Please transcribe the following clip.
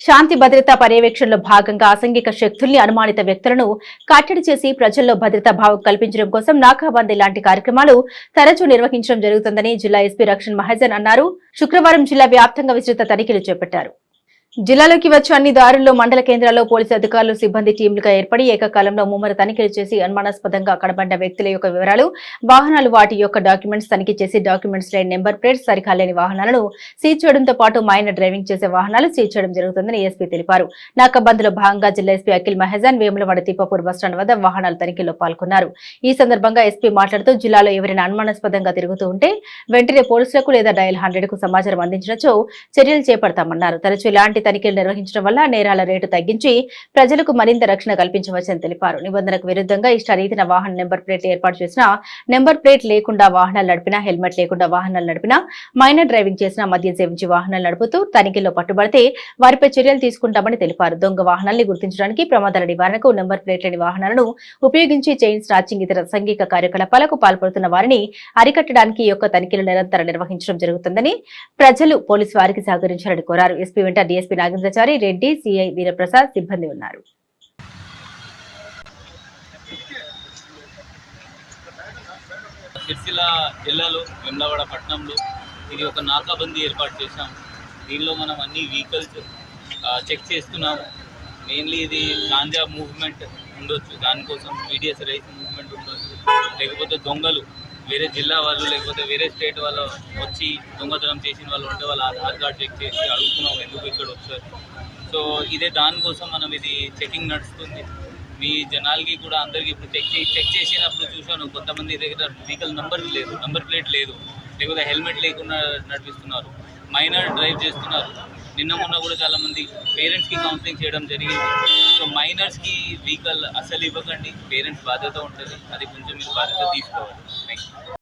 శాంతి భద్రతా పర్యవేక్షణలో భాగంగా అసంఘిక శక్తుల్ని అనుమానిత వ్యక్తులను కట్టడి చేసి ప్రజల్లో భద్రతా భావం కల్పించడం కోసం నాకాబందీ లాంటి కార్యక్రమాలు తరచూ నిర్వహించడం జరుగుతుందని జిల్లా ఎస్పీ రక్షణ్ మహాజన్ అన్నారు. శుక్రవారం జిల్లా వ్యాప్తంగా విస్తృత తనిఖీలు చేపట్టారు. జిల్లాలోకి వచ్చే అన్ని దారుల్లో మండల కేంద్రాల్లో పోలీసు అధికారులు సిబ్బంది టీంలుగా ఏర్పడి ఏకకాలంలో ముమ్మర తనిఖీలు చేసి అనుమానాస్పదంగా కనబడిన వ్యక్తుల యొక్క వివరాలు వాహనాలు వాటి యొక్క డాక్యుమెంట్స్ తనిఖీ చేసి డాక్యుమెంట్స్ లేని నెంబర్ ప్లేట్స్ సరిగా లేని వాహనాలను సీజ్ చేయడంతో పాటు మైనర్ డ్రైవింగ్ చేసే వాహనాలు సీజ్ చేయడం జరుగుతుందని ఎస్పీ తెలిపారు. నాకబంద్లో భాగంగా జిల్లా SP Akhil Mahajan Vemulawada Tippapur bus stand వద్ద వాహనాల తనిఖీలో పాల్గొన్నారు. ఈ సందర్భంగా ఎస్పీ మాట్లాడుతూ జిల్లాలో ఎవరైనా అనుమానాస్పదంగా తిరుగుతూ ఉంటే వెంటనే పోలీసులకు లేదా డయల్ హండ్రెడ్కు సమాచారం అందించినచో చర్యలు చేపడతామన్నారు. తరచూ ఇలాంటి తనిఖీలు నిర్వహించడం వల్ల నేరాల రేటు తగ్గించి ప్రజలకు మరింత రక్షణ కల్పించవచ్చని తెలిపారు. నిబంధనకు విరుద్ధంగా ఇష్టరీతిన వాహన నెంబర్ ప్లేట్ ఏర్పాటు చేసిన నెంబర్ ప్లేట్ లేకుండా వాహనాలు నడిపినా హెల్మెట్ లేకుండా వాహనాలు నడిపినా మైనర్ డ్రైవింగ్ చేసిన మద్యం సేవించి వాహనాలు నడుపుతూ తనిఖీలో పట్టుబడితే వారిపై చర్యలు తీసుకుంటామని తెలిపారు. దొంగ వాహనాల్ని గుర్తించడానికి ప్రమాదాల నివారణకు నెంబర్ ప్లేట్ లేని వాహనాలను ఉపయోగించి చైన్ స్నాచింగ్ ఇతర సంఘిక కార్యకలాపాలకు పాల్పడుతున్న వారిని అరికట్టడానికి యొక్క తనిఖీలు నిరంతరం నిర్వహించడం జరుగుతుందని ప్రజలు పోలీసు వారికి సహకరించాలని కోరారు. ఎస్పీ వెంట డిఎస్పీ నాగేంద్రచారి రెడ్డి సిఐ వీరప్రసాద్ సిబ్బంది ఉన్నారు. సిరిసిల్ల జిల్లాలో వెమ్లవాడ పట్టణంలో ఇది ఒక నాకాబందీ ఏర్పాటు చేశాం దీనిలో మనం అన్ని వెహికల్స్ చెక్ చేస్తున్నాము. మెయిన్లీ ఇది గాంజా మూవ్మెంట్ ఉండొచ్చు. దానికోసం పీడిఎస్ రైస్ మూవ్మెంట్ ఉండొచ్చు. లేకపోతే దొంగలు వేరే జిల్లా వాళ్ళు లేకపోతే వేరే స్టేట్ వాళ్ళు వచ్చి దొంగతనం చేసిన వాళ్ళు ఉంటే వాళ్ళ ఆధార్ కార్డ్ చెక్ చేసి అడుగుతున్నాం ఎందుకు ఇక్కడ వచ్చారు? సో ఇదే దానికోసం మనం ఇది చెకింగ్ నడుస్తుంది. మీ జనాలకి కూడా అందరికీ ఇప్పుడు చెక్ చేసి చెక్ చేసినప్పుడు చూశాను కొంతమంది దగ్గర వెహికల్ నంబర్ లేదు నంబర్ ప్లేట్ లేదు లేకపోతే హెల్మెట్ లేకుండా నడిపిస్తున్నారు మైనర్ డ్రైవ్ చేస్తున్నారు. నిన్న మొన్న కూడా చాలామంది పేరెంట్స్కి కౌన్సిలింగ్ చేయడం జరిగింది. సో మైనర్స్కి వెహికల్ అసలు ఇవ్వకండి పేరెంట్స్ బాధ్యత ఉంటుంది అది కొంచెం మీరు బాధ్యత తీసుకోవాలి. Thank you